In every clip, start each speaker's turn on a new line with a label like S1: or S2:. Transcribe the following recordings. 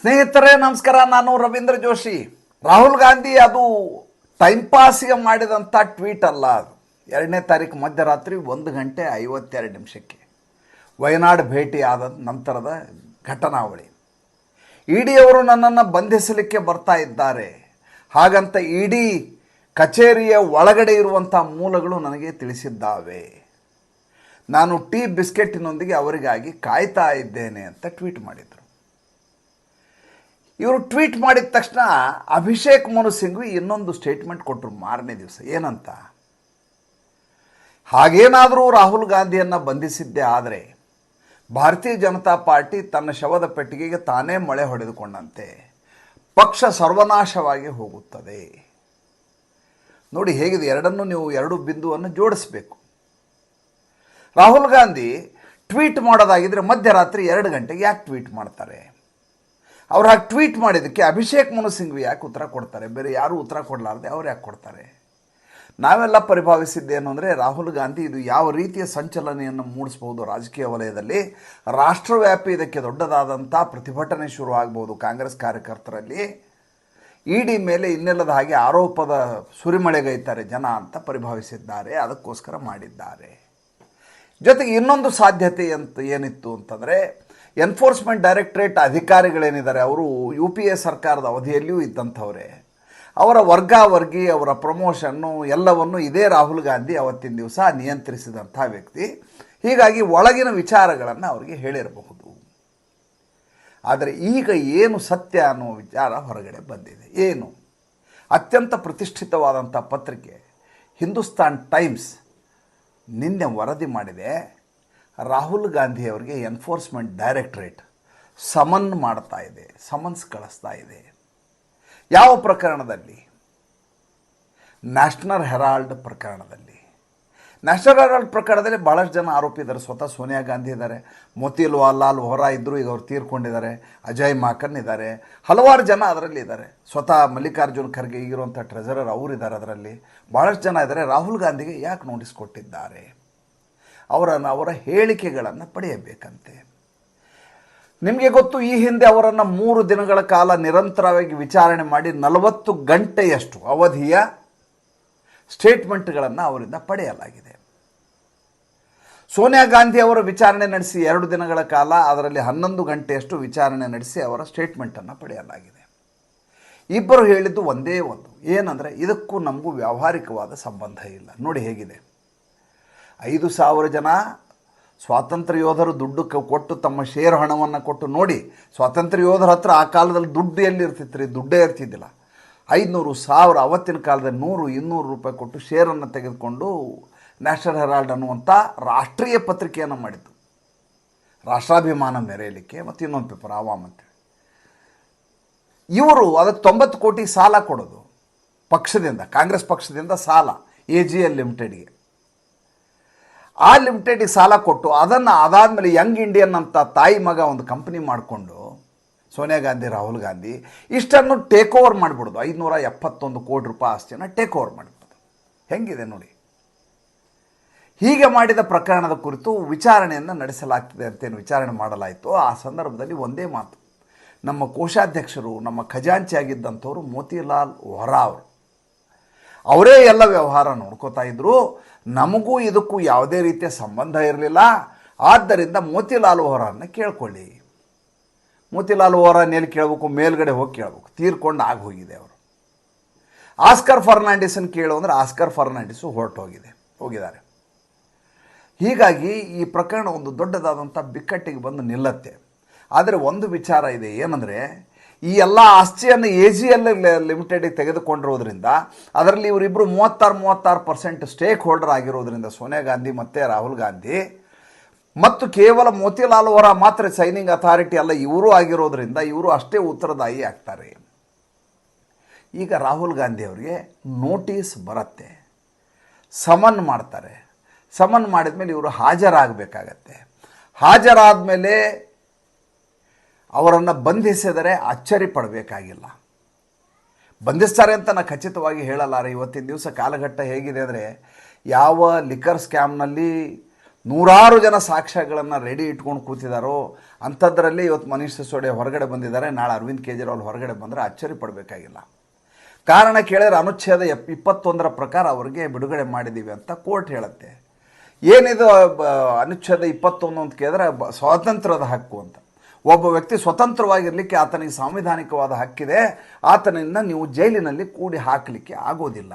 S1: ಸ್ನೇಹಿತರೇ, ನಮಸ್ಕಾರ. ನಾನು ರವೀಂದ್ರ ಜೋಶಿ. ರಾಹುಲ್ ಗಾಂಧಿ ಅದು ಟೈಮ್ ಪಾಸ್ಗೆ ಮಾಡಿದಂಥ ಟ್ವೀಟ್ ಅಲ್ಲ ಅದು. ಎರಡನೇ ತಾರೀಕು ಮಧ್ಯರಾತ್ರಿ ಒಂದು ಗಂಟೆ ಐವತ್ತೆರಡು ನಿಮಿಷಕ್ಕೆ ವಯನಾಡ್ ಭೇಟಿ ಆದ ನಂತರದ ಘಟನಾವಳಿ. ಇಡಿಯವರು ನನ್ನನ್ನು ಬಂಧಿಸಲಿಕ್ಕೆ ಬರ್ತಾ ಇದ್ದಾರೆ. ಹಾಗಂತ ಇಡೀ ಕಚೇರಿಯ ಒಳಗಡೆ ಇರುವಂಥ ಮೂಲಗಳು ನನಗೆ ತಿಳಿಸಿದ್ದಾವೆ. ನಾನು ಟೀ ಬಿಸ್ಕೆಟ್ಟಿನೊಂದಿಗೆ ಅವರಿಗಾಗಿ ಕಾಯ್ತಾ ಇದ್ದೇನೆ ಅಂತ ಟ್ವೀಟ್ ಮಾಡಿದರು. ಇವರು ಟ್ವೀಟ್ ಮಾಡಿದ ತಕ್ಷಣ ಅಭಿಷೇಕ್ ಮನು ಸಿಂಘ್ವಿ ಇನ್ನೊಂದು ಸ್ಟೇಟ್ಮೆಂಟ್ ಕೊಟ್ಟರು ಮಾರನೇ ದಿವಸ. ಏನಂತ? ಹಾಗೇನಾದರೂ ರಾಹುಲ್ ಗಾಂಧಿಯನ್ನು ಬಂಧಿಸಿದ್ದೇ ಆದರೆ ಭಾರತೀಯ ಜನತಾ ಪಾರ್ಟಿ ತನ್ನ ಶವದ ಪೆಟ್ಟಿಗೆಗೆ ತಾನೇ ಮಳೆ ಹೊಡೆದುಕೊಂಡಂತೆ. ಪಕ್ಷ ಸರ್ವನಾಶವಾಗಿ ಹೋಗುತ್ತದೆ. ನೋಡಿ ಹೇಗಿದೆ, ಎರಡನ್ನೂ ನೀವು ಎರಡು ಬಿಂದುವನ್ನು ಜೋಡಿಸಬೇಕು. ರಾಹುಲ್ ಗಾಂಧಿ ಟ್ವೀಟ್ ಮಾಡೋದಾಗಿದ್ದರೆ ಮಧ್ಯರಾತ್ರಿ ಎರಡು ಗಂಟೆಗೆ ಯಾಕೆ ಟ್ವೀಟ್ ಮಾಡ್ತಾರೆ? ಅವ್ರು ಹಾಗೆ ಟ್ವೀಟ್ ಮಾಡಿದ್ದಕ್ಕೆ ಅಭಿಷೇಕ್ ಮನು ಸಿಂಘ್ವಿ ಯಾಕೆ ಉತ್ತರ ಕೊಡ್ತಾರೆ? ಬೇರೆ ಯಾರೂ ಉತ್ತರ ಕೊಡಲಾರ್ದೆ ಅವ್ರು ಯಾಕೆ ಕೊಡ್ತಾರೆ? ನಾವೆಲ್ಲ ಪರಿಭಾವಿಸಿದ್ದೇನು ಅಂದರೆ ರಾಹುಲ್ ಗಾಂಧಿ ಇದು ಯಾವ ರೀತಿಯ ಸಂಚಲನೆಯನ್ನು ಮೂಡಿಸ್ಬೋದು ರಾಜಕೀಯ ವಲಯದಲ್ಲಿ? ರಾಷ್ಟ್ರವ್ಯಾಪಿ ಇದಕ್ಕೆ ದೊಡ್ಡದಾದಂಥ ಪ್ರತಿಭಟನೆ ಶುರು ಆಗ್ಬೋದು ಕಾಂಗ್ರೆಸ್ ಕಾರ್ಯಕರ್ತರಲ್ಲಿ. ಇಡಿ ಮೇಲೆ ಇನ್ನೆಲ್ಲದ ಹಾಗೆ ಆರೋಪದ ಸುರಿಮಳೆಗೈತಾರೆ ಜನ ಅಂತ ಪರಿಭಾವಿಸಿದ್ದಾರೆ, ಅದಕ್ಕೋಸ್ಕರ ಮಾಡಿದ್ದಾರೆ. ಜೊತೆಗೆ ಇನ್ನೊಂದು ಸಾಧ್ಯತೆ ಅಂತ ಏನಿತ್ತು ಅಂತಂದರೆ ಎನ್ಫೋರ್ಸ್ಮೆಂಟ್ ಡೈರೆಕ್ಟ್ರೇಟ್ ಅಧಿಕಾರಿಗಳೇನಿದ್ದಾರೆ, ಅವರು ಯು ಪಿ ಎ ಸರ್ಕಾರದ ಅವಧಿಯಲ್ಲಿಯೂ ಇದ್ದಂಥವರೇ. ಅವರ ವರ್ಗಾವರ್ಗಿ, ಅವರ ಪ್ರಮೋಷನ್ನು, ಎಲ್ಲವನ್ನು ಇದೇ ರಾಹುಲ್ ಗಾಂಧಿ ಅವತ್ತಿನ ದಿವಸ ನಿಯಂತ್ರಿಸಿದಂಥ ವ್ಯಕ್ತಿ. ಹೀಗಾಗಿ ಒಳಗಿನ ವಿಚಾರಗಳನ್ನು ಅವರಿಗೆ ಹೇಳಿರಬಹುದು. ಆದರೆ ಈಗ ಏನು ಸತ್ಯ ಅನ್ನೋ ವಿಚಾರ ಹೊರಗಡೆ ಬಂದಿದೆ. ಏನು? ಅತ್ಯಂತ ಪ್ರತಿಷ್ಠಿತವಾದಂಥ ಪತ್ರಿಕೆ, ಹಿಂದೂಸ್ತಾನ್ ಟೈಮ್ಸ್ ನಿನ್ನೆ ವರದಿ ಮಾಡಿದೆ. ರಾಹುಲ್ ಗಾಂಧಿ ಅವರಿಗೆ ಎನ್ಫೋರ್ಸ್ಮೆಂಟ್ ಡೈರೆಕ್ಟ್ರೇಟ್ ಸಮನ್ ಮಾಡ್ತಾ ಇದೆ, ಸಮನ್ಸ್ ಕಳಿಸ್ತಾ ಇದೆ. ಯಾವ ಪ್ರಕರಣದಲ್ಲಿ? ನ್ಯಾಷನಲ್ ಹೆರಾಲ್ಡ್ ಪ್ರಕರಣದಲ್ಲಿ. ನ್ಯಾಷನಲ್ ಹೆರಾಲ್ಡ್ ಪ್ರಕರಣದಲ್ಲಿ ಭಾಳಷ್ಟು ಜನ ಆರೋಪಿ ಇದ್ದಾರೆ ಸ್ವತಃ ಸೋನಿಯಾ ಗಾಂಧಿ ಇದ್ದಾರೆ ಮೋತಿಲ್ ಲಾಲ್ ವೋರಾ ಇದ್ದರು ಈಗ ಅವ್ರು ತೀರ್ಕೊಂಡಿದ್ದಾರೆ, ಅಜಯ್ ಮಾಕನ್ ಇದ್ದಾರೆ, ಹಲವಾರು ಜನ ಅದರಲ್ಲಿ ಇದ್ದಾರೆ. ಸ್ವತಃ ಮಲ್ಲಿಕಾರ್ಜುನ್ ಖರ್ಗೆ ಈಗಿರುವಂಥ ಟ್ರೆಜರರ್ ಅವರಿದ್ದಾರೆ ಅದರಲ್ಲಿ. ಭಾಳಷ್ಟು ಜನ ಇದ್ದಾರೆ. ರಾಹುಲ್ ಗಾಂಧಿಗೆ ಯಾಕೆ ನೋಟಿಸ್ ಕೊಟ್ಟಿದ್ದಾರೆ? ಅವರನ್ನು, ಅವರ ಹೇಳಿಕೆಗಳನ್ನು ಪಡೆಯಬೇಕಂತೆ. ನಿಮಗೆ ಗೊತ್ತು, ಈ ಹಿಂದೆ ಅವರನ್ನು ಮೂರು ದಿನಗಳ ಕಾಲ ನಿರಂತರವಾಗಿ ವಿಚಾರಣೆ ಮಾಡಿ ನಲವತ್ತು ಗಂಟೆಯಷ್ಟು ಅವಧಿಯ ಸ್ಟೇಟ್ಮೆಂಟ್ಗಳನ್ನು ಅವರಿಂದ ಪಡೆಯಲಾಗಿದೆ. ಸೋನಿಯಾ ಗಾಂಧಿ ಅವರ ವಿಚಾರಣೆ ನಡೆಸಿ ಎರಡು ದಿನಗಳ ಕಾಲ, ಅದರಲ್ಲಿ ಹನ್ನೊಂದು ಗಂಟೆಯಷ್ಟು ವಿಚಾರಣೆ ನಡೆಸಿ ಅವರ ಸ್ಟೇಟ್ಮೆಂಟನ್ನು ಪಡೆಯಲಾಗಿದೆ. ಇಬ್ಬರು ಹೇಳಿದ್ದು ಒಂದೇ ಒಂದು. ಏನಂದರೆ, ಇದಕ್ಕೂ ನಮಗೂ ವ್ಯಾವಹಾರಿಕವಾದ ಸಂಬಂಧ ಇಲ್ಲ. ನೋಡಿ ಹೇಗಿದೆ. ಐದು ಸಾವಿರ ಜನ ಸ್ವಾತಂತ್ರ್ಯ ಯೋಧರು ದುಡ್ಡು ಕೊಟ್ಟು ತಮ್ಮ ಷೇರ್ ಹಣವನ್ನು ಕೊಟ್ಟು ನೋಡಿ, ಸ್ವಾತಂತ್ರ್ಯ ಯೋಧರ ಹತ್ರ ಆ ಕಾಲದಲ್ಲಿ ದುಡ್ಡು ಎಲ್ಲಿ ಇರ್ತಿತ್ತು ರೀ ದುಡ್ಡೇ ಇರ್ತಿದ್ದಿಲ್ಲ. ಐದುನೂರು ಸಾವಿರ, ಅವತ್ತಿನ ಕಾಲದಲ್ಲಿ ನೂರು, ಇನ್ನೂರು ರೂಪಾಯಿ ಕೊಟ್ಟು ಷೇರನ್ನು ತೆಗೆದುಕೊಂಡು ನ್ಯಾಷನಲ್ ಹೆರಾಲ್ಡ್ ಅನ್ನುವಂಥ ರಾಷ್ಟ್ರೀಯ ಪತ್ರಿಕೆಯನ್ನು ಮಾಡಿದ್ದು. ರಾಷ್ಟ್ರಾಭಿಮಾನ ಮೆರೆಯಲಿಕ್ಕೆ ಮತ್ತು ಇನ್ನೊಂದು ಪೇಪರ್ ಆವಾಮ್ ಅಂತೇಳಿ ಇವರು ಅದಕ್ಕೆ ತೊಂಬತ್ತು ಕೋಟಿ ಸಾಲ ಕೊಡೋದು. ಪಕ್ಷದಿಂದ, ಕಾಂಗ್ರೆಸ್ ಪಕ್ಷದಿಂದ ಸಾಲ ಎ ಜಿ ಎಲ್ ಲಿಮಿಟೆಡ್ಗೆ ಆ ಲಿಮಿಟೆಡಿಗೆ ಸಾಲ ಕೊಟ್ಟು ಅದನ್ನು ಅದಾದಮೇಲೆ ಯಂಗ್ ಇಂಡಿಯನ್ ಅಂತ ತಾಯಿ ಮಗ ಒಂದು ಕಂಪ್ನಿ ಮಾಡಿಕೊಂಡು ಸೋನಿಯಾ ಗಾಂಧಿ, ರಾಹುಲ್ ಗಾಂಧಿ ಇಷ್ಟನ್ನು ಟೇಕ್ ಓವರ್ ಮಾಡಿಬಿಡೋದು. ಐದುನೂರ ಎಪ್ಪತ್ತೊಂದು ಕೋಟಿ ರೂಪಾಯಿ ಆಸ್ತಿಯನ್ನು ಟೇಕ್ ಓವರ್ ಮಾಡಿಬಿಡೋದು. ಹೆಂಗಿದೆ ನೋಡಿ? ಹೀಗೆ ಮಾಡಿದ ಪ್ರಕರಣದ ಕುರಿತು ವಿಚಾರಣೆಯನ್ನು ನಡೆಸಲಾಗ್ತಿದೆ ಅಂತೇನು ವಿಚಾರಣೆ ಮಾಡಲಾಯಿತು. ಆ ಸಂದರ್ಭದಲ್ಲಿ ಒಂದೇ ಮಾತು. ನಮ್ಮ ಕೋಶಾಧ್ಯಕ್ಷರು, ನಮ್ಮ ಖಜಾಂಚಿ ಆಗಿದ್ದಂಥವರು ಮೋತಿಲಾಲ್ ವೊರಾ ಅವರೇ ಎಲ್ಲ ವ್ಯವಹಾರ ನೋಡ್ಕೋತಾ ಇದ್ರು. ನಮಗೂ ಇದಕ್ಕೂ ಯಾವುದೇ ರೀತಿಯ ಸಂಬಂಧ ಇರಲಿಲ್ಲ. ಆದ್ದರಿಂದ ಮೋತಿಲಾಲ್ ವೋರಾನ್ನ ಕೇಳ್ಕೊಳ್ಳಿ. ಮೋತಿಲಾಲ್ ವೋರಾನ್ ಎಲ್ಲಿ ಕೇಳಬೇಕು? ಮೇಲ್ಗಡೆ ಹೋಗಿ ಕೇಳಬೇಕು. ತೀರ್ಕೊಂಡು ಆಗಿ ಹೋಗಿದೆ ಅವರು. ಆಸ್ಕರ್ ಫರ್ನಾಂಡಿಸನ್ ಕೇಳು ಅಂದರೆ ಆಸ್ಕರ್ ಫರ್ನಾಂಡಿಸು ಹೊರಟೋಗಿದೆ. ಹೋಗಿದ್ದಾರೆ. ಹೀಗಾಗಿ ಈ ಪ್ರಕರಣ ಒಂದು ದೊಡ್ಡದಾದಂಥ ಬಿಕ್ಕಟ್ಟಿಗೆ ಬಂದು ನಿಲ್ಲತ್ತೆ. ಆದರೆ ಒಂದು ವಿಚಾರ ಇದೆ ಏನಂದರೆ ಈ ಎಲ್ಲ ಆಸ್ತಿಯನ್ನು ಎ ಜಿ ಎಲ್ ಲಿಮಿಟೆಡಿಗೆ ತೆಗೆದುಕೊಂಡಿರೋದ್ರಿಂದ, ಅದರಲ್ಲಿ ಇವರಿಬ್ಬರು ಮೂವತ್ತಾರು ಮೂವತ್ತಾರು ಪರ್ಸೆಂಟ್ ಸ್ಟೇಕ್ ಹೋಲ್ಡರ್ ಆಗಿರೋದ್ರಿಂದ ಸೋನಿಯಾ ಗಾಂಧಿ ಮತ್ತು ರಾಹುಲ್ ಗಾಂಧಿ, ಮತ್ತು ಕೇವಲ ಮೋತಿಲಾಲ್ ಅವರ ಮಾತ್ರ ಸೈನಿಂಗ್ ಅಥಾರಿಟಿ ಅಲ್ಲ, ಇವರು ಆಗಿರೋದ್ರಿಂದ ಇವರು ಅಷ್ಟೇ ಉತ್ತರದಾಯಿ ಆಗ್ತಾರೆ. ಈಗ ರಾಹುಲ್ ಗಾಂಧಿ ಅವರಿಗೆ ನೋಟಿಸ್ ಬರುತ್ತೆ. ಸಮನ್ ಮಾಡ್ತಾರೆ. ಸಮನ್ ಮಾಡಿದ ಮೇಲೆ ಇವರು ಹಾಜರಾಗಬೇಕಾಗತ್ತೆ. ಹಾಜರಾದ ಮೇಲೆ ಅವರನ್ನು ಬಂಧಿಸಿದರೆ ಅಚ್ಚರಿ ಪಡಬೇಕಾಗಿಲ್ಲ. ಬಂಧಿಸ್ತಾರೆ ಅಂತ ನಾನು ಖಚಿತವಾಗಿ ಹೇಳಲಾರೆ, ಇವತ್ತಿನ ದಿವಸ ಕಾಲಘಟ್ಟ ಹೇಗಿದೆ ಅಂದರೆ ಯಾವ ಲಿಕ್ಕರ್ ಸ್ಕ್ಯಾಮ್ನಲ್ಲಿ ನೂರಾರು ಜನ ಸಾಕ್ಷ್ಯಗಳನ್ನು ರೆಡಿ ಇಟ್ಕೊಂಡು ಕೂತಿದ್ದಾರೋ ಅಂಥದ್ರಲ್ಲಿ ಇವತ್ತು ಮನೀಷ್ ಸಿಸೋಡಿಯ ಹೊರಗಡೆ ಬಂದಿದ್ದಾರೆ, ನಾಳೆ ಅರವಿಂದ್ ಕೇಜ್ರಿವಾಲ್ ಹೊರಗಡೆ ಬಂದರೆ ಅಚ್ಚರಿ ಪಡಬೇಕಾಗಿಲ್ಲ. ಕಾರಣ ಕೇಳಿದ್ರೆ ಅನುಚ್ಛೇದ ಎಪ್ ಇಪ್ಪತ್ತೊಂದರ ಪ್ರಕಾರ ಅವರಿಗೆ ಬಿಡುಗಡೆ ಮಾಡಿದ್ದೀವಿ ಅಂತ ಕೋರ್ಟ್ ಹೇಳುತ್ತೆ. ಏನಿದು ಅನುಚ್ಛೇದ ಇಪ್ಪತ್ತೊಂದು ಅಂತ ಕೇಳಿದ್ರೆ ಸ್ವಾತಂತ್ರ್ಯದ ಹಕ್ಕು ಅಂತ. ಒಬ್ಬ ವ್ಯಕ್ತಿ ಸ್ವತಂತ್ರವಾಗಿರಲಿಕ್ಕೆ ಆತನಿಗೆ ಸಾಂವಿಧಾನಿಕವಾದ ಹಕ್ಕಿದೆ. ಆತನನ್ನು ನೀವು ಜೈಲಿನಲ್ಲಿ ಕೂಡಿ ಹಾಕಲಿಕ್ಕೆ ಆಗೋದಿಲ್ಲ.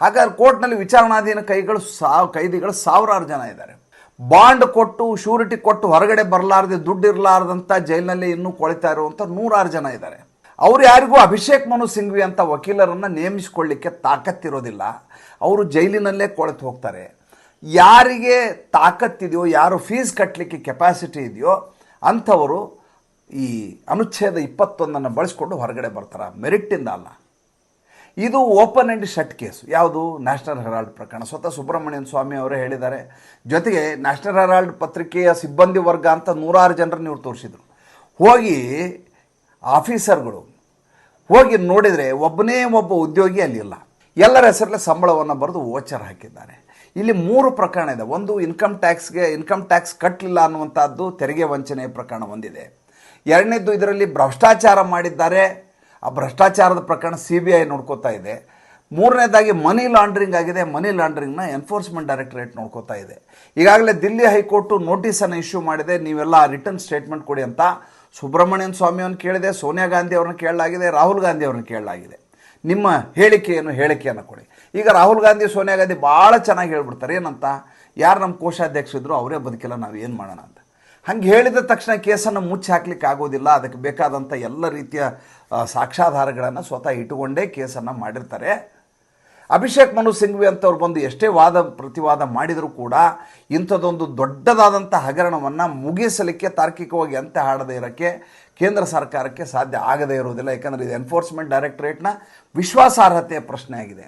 S1: ಹಾಗಾದ್ರೆ ಕೋರ್ಟ್ನಲ್ಲಿ ವಿಚಾರಣಾಧೀನ ಕೈಗಳು ಸಾ, ಕೈದಿಗಳು ಸಾವಿರಾರು ಜನ ಇದ್ದಾರೆ. ಬಾಂಡ್ ಕೊಟ್ಟು ಶೂರಿಟಿ ಕೊಟ್ಟು ಹೊರಗಡೆ ಬರಲಾರ್ದೆ ದುಡ್ಡು ಇರಲಾರ್ದಂಥ ಜೈಲಿನಲ್ಲಿ ಇನ್ನೂ ಕೊಳಿತಾ ಇರುವಂಥ ನೂರಾರು ಜನ ಇದ್ದಾರೆ. ಅವ್ರು ಯಾರಿಗೂ ಅಭಿಷೇಕ್ ಮನು ಸಿಂಘ್ವಿ ಅಂತ ವಕೀಲರನ್ನು ನೇಮಿಸಿಕೊಳ್ಳಿಕ್ಕೆ ತಾಕತ್ತಿರೋದಿಲ್ಲ. ಅವರು ಜೈಲಿನಲ್ಲೇ ಕೊಳೆತು ಹೋಗ್ತಾರೆ. ಯಾರಿಗೆ ತಾಕತ್ತಿದೆಯೋ, ಯಾರು ಫೀಸ್ ಕಟ್ಟಲಿಕ್ಕೆ ಕೆಪಾಸಿಟಿ ಇದೆಯೋ ಅಂಥವರು ಈ ಅನುಚ್ಛೇದ ಇಪ್ಪತ್ತೊಂದನ್ನು ಬಳಸ್ಕೊಂಡು ಹೊರಗಡೆ ಬರ್ತಾರೆ. ಮೆರಿಟ್ಟಿಂದ ಅಲ್ಲ. ಇದು ಓಪನ್ ಆ್ಯಂಡ್ ಶಟ್ ಕೇಸ್. ಯಾವುದು? ನ್ಯಾಷನಲ್ ಹೆರಾಲ್ಡ್ ಪ್ರಕರಣ. ಸ್ವತಃ ಸುಬ್ರಹ್ಮಣ್ಯನ್ ಸ್ವಾಮಿ ಅವರೇ ಹೇಳಿದ್ದಾರೆ. ಜೊತೆಗೆ ನ್ಯಾಷನಲ್ ಹೆರಾಲ್ಡ್ ಪತ್ರಿಕೆಯ ಸಿಬ್ಬಂದಿ ವರ್ಗ ಅಂತ ನೂರಾರು ಜನರನ್ನು ಇವ್ರು ತೋರಿಸಿದರು. ಹೋಗಿ ಆಫೀಸರ್ಗಳು, ಹೋಗಿ ನೋಡಿದರೆ ಒಬ್ಬನೇ ಒಬ್ಬ ಉದ್ಯೋಗಿ ಅಲ್ಲಿ ಇಲ್ಲ. ಎಲ್ಲರ ಹೆಸರಲ್ಲೇ ಸಂಬಳವನ್ನು ಬರೆದು ಓಚರ್ ಹಾಕಿದ್ದಾರೆ. ಇಲ್ಲಿ ಮೂರು ಪ್ರಕರಣ ಇದೆ. ಒಂದು ಇನ್ಕಮ್ ಟ್ಯಾಕ್ಸ್ಗೆ ಇನ್ಕಮ್ ಟ್ಯಾಕ್ಸ್ ಕಟ್ಟಲಿಲ್ಲ ಅನ್ನುವಂಥದ್ದು ತೆರಿಗೆ ವಂಚನೆ ಪ್ರಕರಣ ಒಂದಿದೆ. ಎರಡನೇದ್ದು ಇದರಲ್ಲಿ ಭ್ರಷ್ಟಾಚಾರ ಮಾಡಿದ್ದಾರೆ. ಆ ಭ್ರಷ್ಟಾಚಾರದ ಪ್ರಕರಣ ಸಿ ಬಿ ಐ ನೋಡ್ಕೋತಾ ಇದೆ. ಮೂರನೇದಾಗಿ ಮನಿ ಲಾಂಡ್ರಿಂಗ್ ಆಗಿದೆ. ಮನಿ ಲಾಂಡ್ರಿಂಗ್ನ ಎನ್ಫೋರ್ಸ್ಮೆಂಟ್ ಡೈರೆಕ್ಟರೇಟ್ ನೋಡ್ಕೋತಾ ಇದೆ. ಈಗಾಗಲೇ ದಿಲ್ಲಿ ಹೈಕೋರ್ಟು ನೋಟಿಸನ್ನು ಇಶ್ಯೂ ಮಾಡಿದೆ. ನೀವೆಲ್ಲ ರಿಟರ್ನ್ ಸ್ಟೇಟ್ಮೆಂಟ್ ಕೊಡಿ ಅಂತ ಸುಬ್ರಹ್ಮಣ್ಯನ್ ಸ್ವಾಮಿಯವ್ರನ್ನ ಕೇಳಿದೆ, ಸೋನಿಯಾ ಗಾಂಧಿ ಅವ್ರನ್ನ ಕೇಳಲಾಗಿದೆ, ರಾಹುಲ್ ಗಾಂಧಿ ಅವ್ರನ್ನ ಕೇಳಲಾಗಿದೆ. ನಿಮ್ಮ ಹೇಳಿಕೆಯನ್ನು ಹೇಳಿಕೆಯನ್ನು ಕೊಡಿ. ಈಗ ರಾಹುಲ್ ಗಾಂಧಿ, ಸೋನಿಯಾ ಗಾಂಧಿ ಭಾಳ ಚೆನ್ನಾಗಿ ಹೇಳ್ಬಿಡ್ತಾರೆ. ಏನಂತ? ಯಾರು ನಮ್ಮ ಕೋಶಾಧ್ಯಕ್ಷರಿದ್ರು ಅವರೇ ಬದುಕಿಲ್ಲ, ನಾವು ಏನು ಮಾಡೋಣ ಅಂತ. ಹಂಗೆ ಹೇಳಿದ ತಕ್ಷಣ ಕೇಸನ್ನು ಮುಚ್ಚಿ ಹಾಕ್ಲಿಕ್ಕೆ ಆಗೋದಿಲ್ಲ. ಅದಕ್ಕೆ ಬೇಕಾದಂಥ ಎಲ್ಲ ರೀತಿಯ ಸಾಕ್ಷ್ಯಾಧಾರಗಳನ್ನು ಸ್ವತಃ ಇಟ್ಟುಕೊಂಡೇ ಕೇಸನ್ನು ಮಾಡಿರ್ತಾರೆ. ಅಭಿಷೇಕ್ ಮನು ಸಿಂಘ್ವಿ ಅಂತವ್ರು ಬಂದು ಎಷ್ಟೇ ವಾದ, ಪ್ರತಿವಾದ ಮಾಡಿದರೂ ಕೂಡ ಇಂಥದ್ದೊಂದು ದೊಡ್ಡದಾದಂಥ ಹಗರಣವನ್ನು ಮುಗಿಸಲಿಕ್ಕೆ ತಾರ್ಕಿಕವಾಗಿ ಅಂತ್ಯ ಹಾಡದೇ ಇರೋಕ್ಕೆ ಕೇಂದ್ರ ಸರ್ಕಾರಕ್ಕೆ ಸಾಧ್ಯ ಆಗದೇ ಇರುವುದಿಲ್ಲ. ಯಾಕಂದರೆ ಇದು ಎನ್ಫೋರ್ಸ್ಮೆಂಟ್ ಡೈರೆಕ್ಟರೇಟ್ನ ವಿಶ್ವಾಸಾರ್ಹತೆಯ ಪ್ರಶ್ನೆ ಆಗಿದೆ.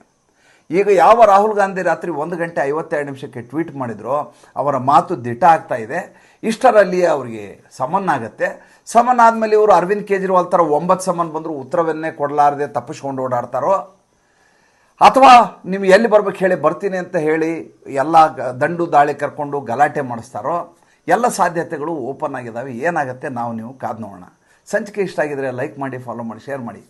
S1: ಈಗ ಯಾವ ರಾಹುಲ್ ಗಾಂಧಿ ರಾತ್ರಿ ಒಂದು ಗಂಟೆ ಐವತ್ತೆರಡು ನಿಮಿಷಕ್ಕೆ ಟ್ವೀಟ್ ಮಾಡಿದ್ರು, ಅವರ ಮಾತು ದಿಟ ಆಗ್ತಾ ಇದೆ. ಇಷ್ಟರಲ್ಲಿ ಅವರಿಗೆ ಸಮನ್ ಆಗುತ್ತೆ. ಸಮನ್ ಆದಮೇಲೆ ಇವರು ಅರವಿಂದ್ ಕೇಜ್ರಿವಾಲ್ ಥರ ಒಂಬತ್ತು ಸಮನ್ ಬಂದರೂ ಉತ್ತರವನ್ನೇ ಕೊಡಲಾರದೆ ತಪ್ಪಿಸ್ಕೊಂಡು ಓಡಾಡ್ತಾರೋ ಅಥವಾ ನೀವು ಎಲ್ಲಿ ಬರ್ಬೇಕು ಹೇಳಿ ಬರ್ತೀನಿ ಅಂತ ಹೇಳಿ ಎಲ್ಲ ದಂಡು ದಾಳಿ ಕರ್ಕೊಂಡು ಗಲಾಟೆ ಮಾಡಿಸ್ತಾರೋ ಎಲ್ಲ ಸಾಧ್ಯತೆಗಳು ಓಪನ್ ಆಗಿದ್ದಾವೆ ಏನಾಗುತ್ತೆ ನಾವು ನೀವು ಕಾದು ನೋಡೋಣ. ಸಂಚಿಕೆ ಇಷ್ಟ ಆಗಿದ್ರೆ ಲೈಕ್ ಮಾಡಿ, ಫಾಲೋ ಮಾಡಿ, ಶೇರ್ ಮಾಡಿ.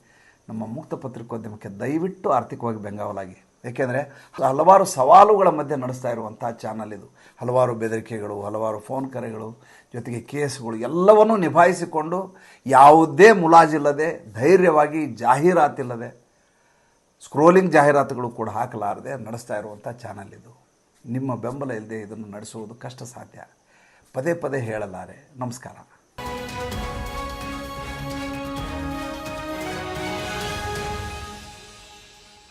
S1: ನಮ್ಮ ಮುಕ್ತ ಪತ್ರಿಕೋದ್ಯಮಕ್ಕೆ ದಯವಿಟ್ಟು ಆರ್ಥಿಕವಾಗಿ ಬೆಂಗಾವಲಾಗಿ. ಏಕೆಂದರೆ ಹಲವಾರು ಸವಾಲುಗಳ ಮಧ್ಯೆ ನಡೆಸ್ತಾ ಇರುವಂಥ ಚಾನಲ್ ಇದು. ಹಲವಾರು ಬೆದರಿಕೆಗಳು, ಹಲವಾರು ಫೋನ್ ಕರೆಗಳು, ಜೊತೆಗೆ ಕೇಸ್ಗಳು ಎಲ್ಲವನ್ನೂ ನಿಭಾಯಿಸಿಕೊಂಡು ಯಾವುದೇ ಮುಲಾಜಿಲ್ಲದೆ ಧೈರ್ಯವಾಗಿ ಜಾಹೀರಾತಿಲ್ಲದೆ ಸ್ಕ್ರೋಲಿಂಗ್ ಜಾಹೀರಾತುಗಳು ಕೂಡ ಹಾಕಲಾರದೆ ನಡೆಸ್ತಾ ಇರುವಂಥ ಚಾನಲ್ ಇದು. ನಿಮ್ಮ ಬೆಂಬಲ ಇಲ್ಲದೆ ಇದನ್ನು ನಡೆಸುವುದು ಕಷ್ಟ ಸಾಧ್ಯ ಪದೇ ಪದೇ ಹೇಳಲಾರೆ. ನಮಸ್ಕಾರ.